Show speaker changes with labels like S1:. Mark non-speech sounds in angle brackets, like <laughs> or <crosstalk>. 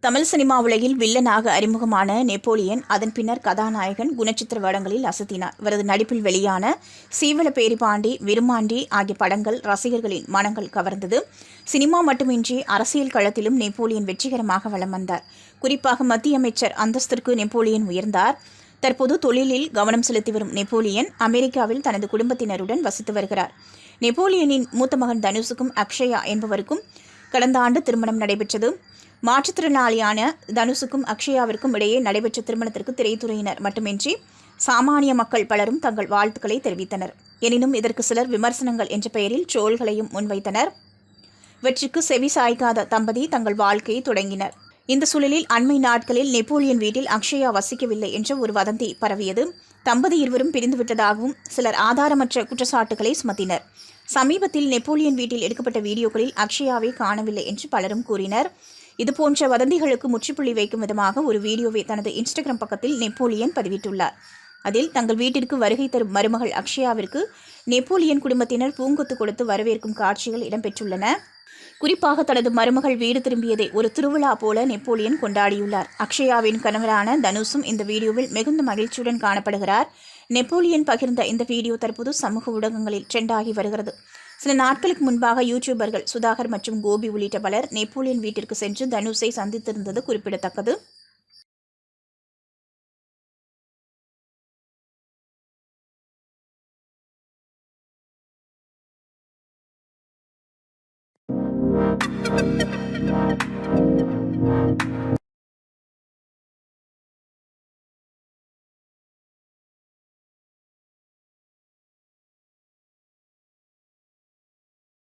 S1: Tamil cinema உலகில் வில்லனாக அறிமுகமான நெப்போலியன் அதன் பின்னர் கதாநாயகன் குணச்சித்திர வேடங்களில் அசத்தினார். இவரது நடிப்பில் வெளியான சீவல பேரிபாண்டி விருமாண்டி ஆகிய படங்கள் ரசிகர்களின் மனங்கள் கவர்ந்தது. சினிமா மட்டுமின்றி அரசியல் களத்திலும் நெப்போலியன் வெற்றிகரமாக வலம் வந்தார். குறிப்பாக மத்திய அமைச்சர் அந்தஸ்திற்கு நெப்போலியன் உயர்ந்தார். தற்போது தொழிலில் கவனம் செலுத்தி வரும் நெப்போலியன் அமெரிக்காவில் தனது குடும்பத்தினருடன் வசித்து வருகிறார். நெப்போலியனின் மூத்த மகன் தனுஷுக்கும் அக்ஷயா என்பவருக்கும் கடந்த ஆண்டு திருமணம் நடைபெற்றது. மாற்றுத்திறனாளியான தனுஷுக்கும் அக்ஷயாவிற்கும் இடையே நடைபெற்ற திருமணத்திற்கு திரைத்துறையினர் மட்டுமின்றி சாமானிய மக்கள் பலரும் தங்கள் வாழ்த்துக்களை தெரிவித்தனர். எனினும் இதற்கு சிலர் விமர்சனங்கள் என்ற பெயரில் ட்ரோல்களையும் முன்வைத்தனர். வெற்றிக்கு செவி சாய்க்காத தம்பதி தங்கள் வாழ்க்கையை தொடங்கினர். இந்த சூழலில் அண்மை நாட்களில் நெப்போலியன் வீட்டில் அக்ஷயா வசிக்கவில்லை என்ற ஒரு வதந்தி பரவியது. தம்பதி இருவரும் பிரிந்துவிட்டதாகவும் சிலர் ஆதாரமற்ற குற்றச்சாட்டுகளை சுமத்தினர். சமீபத்தில் நெப்போலியன் வீட்டில் எடுக்கப்பட்ட வீடியோக்களில் அக்ஷயாவை காணவில்லை என்று பலரும் கூறினர். இதுபோன்ற வதந்திகளுக்கு முற்றுப்புள்ளி வைக்கும் விதமாக ஒரு வீடியோவை தனது இன்ஸ்டாகிராம் பக்கத்தில் நெப்போலியன் பதிவிட்டுள்ளார். அதில் தங்கள் வீட்டிற்கு வருகை தரும் மருமகள் அக்ஷயாவிற்கு நெப்போலியன் குடும்பத்தினர் பூங்கொத்து கொடுத்து வரவேற்கும் காட்சிகள் இடம்பெற்றுள்ளன. குறிப்பாக தனது மருமகள் வீடு திரும்பியதை ஒரு திருவிழா போல நெப்போலியன் கொண்டாடியுள்ளார். அக்ஷயாவின் கணவரான தனுஷும் இந்த வீடியோவில் மிகுந்த மகிழ்ச்சியுடன் காணப்படுகிறார். நெப்போலியன் பகிர்ந்த இந்த வீடியோ தற்போது சமூக ஊடகங்களில் ட்ரெண்டாகி வருகிறது. சில நாட்களுக்கு முன்பாக யூடியூபர்கள் சுதாகர் மற்றும் கோபி உள்ளிட்ட பலர் நெப்போலியன் வீட்டிற்கு சென்று தனுஷை சந்தித்திருந்தது குறிப்பிடத்தக்கது.
S2: thank <laughs> you